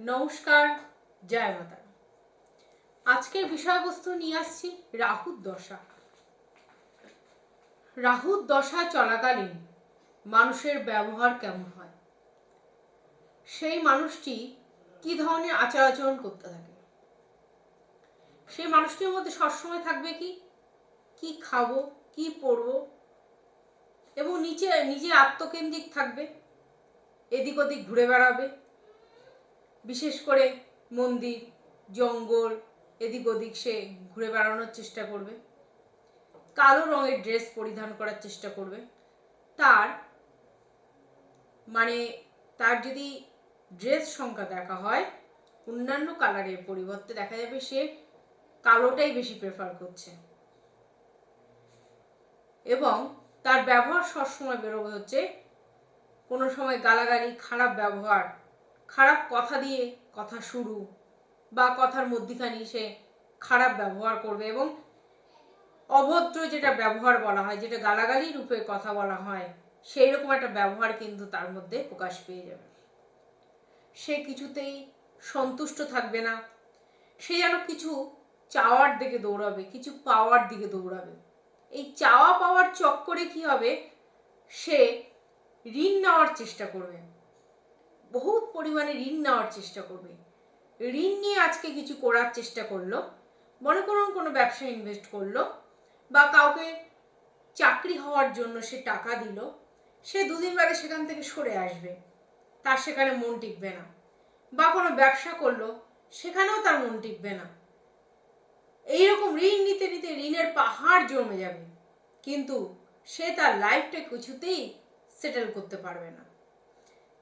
নমস্কার, জয় মাতা আজকের বিষয়বস্তু নিয়ে আসছি রাহুর দশা। রাহুর দশা চলাকালীন মানুষের ব্যবহার কেমন হয়? সেই মানুষটি কি ধরনের আচার আচরণ করতে থাকে? সেই মানুষটির মধ্যে সবসময় থাকবে কি? কি খাব, কি পরবো? এবং নিচে, নিজে আত্মকেন্দ্রিক থাকবে, এদিক ওদিক ঘুরে বেড়াবে বিশেষ করে মন্দির, জঙ্গল, এদিক ওদিক সে ঘুরে বেড়ানোর চেষ্টা করবে। কালো রঙের ড্রেস পরিধান করার চেষ্টা করবে। তার মানে তার যদি ড্রেস সংখ্যা দেখা হয়, অন্যান্য কালারের পরিবর্তে দেখা যাবে সে কালোটাই বেশি প্রেফার করছে। এবং তার ব্যবহার সবসময় বেরোবে হচ্ছে কোনো সময় গালাগালি, খারাপ ব্যবহার খারাপ কথা দিয়ে কথা শুরু বা কথার মধ্যিখানি সে খারাপ ব্যবহার করবে এবং অভদ্র যেটা ব্যবহার বলা হয়, যেটা গালাগালি রূপে কথা বলা হয় সেই রকম একটা ব্যবহার কিন্তু তার মধ্যে প্রকাশ পেয়ে যাবে। সে কিছুতেই সন্তুষ্ট থাকবে না। সে যেন কিছু চাওয়ার দিকে দৌড়াবে, কিছু পাওয়ার দিকে দৌড়াবে। এই চাওয়া পাওয়ার চক্করে কি হবে? সে ঋণ নেওয়ার চেষ্টা করবে। বহুত পরিমাণে ঋণ নেওয়ার চেষ্টা করবে। ঋণ নিয়ে আজকে কিছু করার চেষ্টা করল, মনে করুন কোনো ব্যবসায় ইনভেস্ট করল বা কাউকে চাকরি হওয়ার জন্য সে টাকা দিল, সে দুদিন বাদে সেখান থেকে সরে আসবে, তার সেখানে মন টিকবে না। বা কোনো ব্যবসা করল, সেখানেও তার মন টিকবে না। এইরকম ঋণ নিতে নিতে ঋণের পাহাড় জমে যাবে, কিন্তু সে তার লাইফটা কিছুতেই সেটেল করতে পারবে না।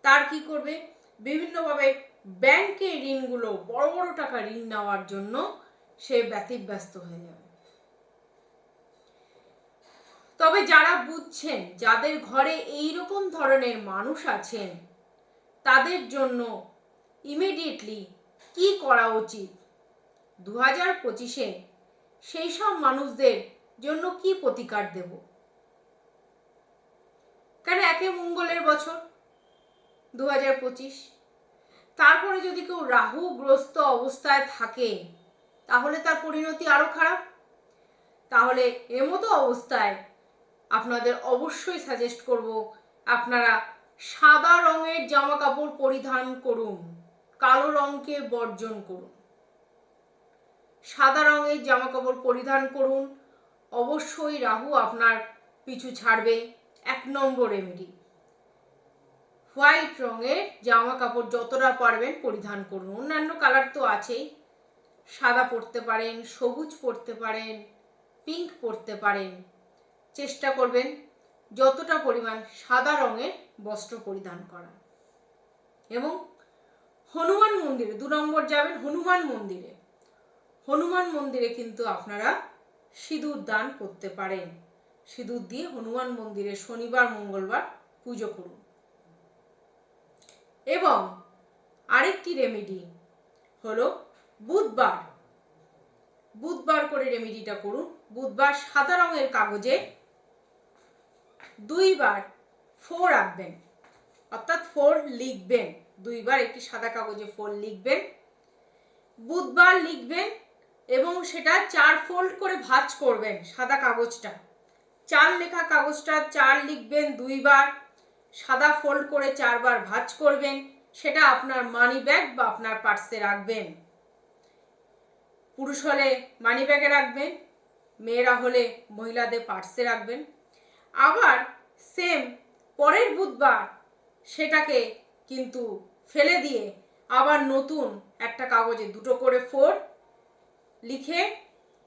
তার কি করবে? বিভিন্নভাবে ব্যাংকে ঋণগুলো, বড় বড় টাকা ঋণ নেওয়ার জন্য সে ব্যতিব্যস্ত হয়ে যাবে। তবে যারা বুঝছেন, যাদের ঘরে এই রকম ধরনের মানুষ আছেন, তাদের জন্য ইমিডিয়েটলি কি করা উচিত? দু হাজার পঁচিশে সেই সব মানুষদের জন্য কি প্রতিকার দেব? কেন একে মঙ্গলের বছর? দু হাজার পঁচিশ। তারপরে যদি কেউ রাহুগ্রস্ত অবস্থায় থাকে, তাহলে তার পরিণতি আরও খারাপ। তাহলে এমতো অবস্থায় আপনাদের অবশ্যই সাজেস্ট করব, আপনারা সাদা রঙের জামা কাপড় পরিধান করুন, কালো রঙকে বর্জন করুন। সাদা রঙের জামা কাপড় পরিধান করুন, অবশ্যই রাহু আপনার পিছু ছাড়বে। এক নম্বর রেমেডি হোয়াইট রঙের জামা কাপড় যতটা পারবেন পরিধান করুন। অন্যান্য কালার তো আছেই। সাদা পরতে পারেন, সবুজ পরতে পারেন, পিঙ্ক পরতে পারেন। চেষ্টা করবেন যতটা পরিমাণ সাদা রঙের বস্ত্র পরিধান করা এবং হনুমান মন্দিরে, দু নম্বর যাবেন হনুমান মন্দিরে। হনুমান মন্দিরে কিন্তু আপনারা সিঁদুর দান করতে পারেন। সিঁদুর দিয়ে হনুমান মন্দিরে শনিবার, মঙ্গলবার পুজো করুন। এবং আরেকটি রেমেডি হলো বুধবার। বুধবার করে রেমেডিটা করুন। বুধবার সাদা রঙের কাগজে দুইবার ফোর আঁকবেন। অর্থাৎ ফোর লিখবেন। দুইবার একটি সাদা কাগজে ফোর লিখবেন। বুধবার লিখবেন এবং সেটা চার ফোল্ড করে ভাঁজ করবেন সাদা কাগজটা। চার লেখা কাগজটা চার লিখবেন দুইবার। সাদা ফোল্ড করে চারবার ভাঁজ করবেন, সেটা আপনার মানি ব্যাগ বা আপনার পার্সে রাখবেন। পুরুষ হলে মানি ব্যাগে রাখবেন, মেয়েরা হলে মহিলাদের পার্সে রাখবেন। আবার সেম পরের বুধবার সেটাকে কিন্তু ফেলে দিয়ে আবার নতুন একটা কাগজে দুটো করে ফোর লিখে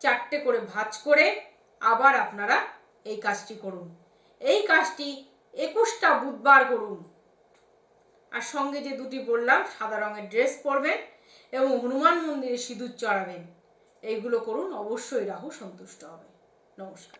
চারটে করে ভাঁজ করে আবার আপনারা এই কাজটি করুন। এই কাজটি একুশটা বুধবার করুন। আর সঙ্গে যে দুটি বললাম, সাদা রঙের ড্রেস পরবেন এবং হনুমান মন্দিরে সিঁদুর চড়াবেন। এইগুলো করুন, অবশ্যই রাহু সন্তুষ্ট হবে। নমস্কার।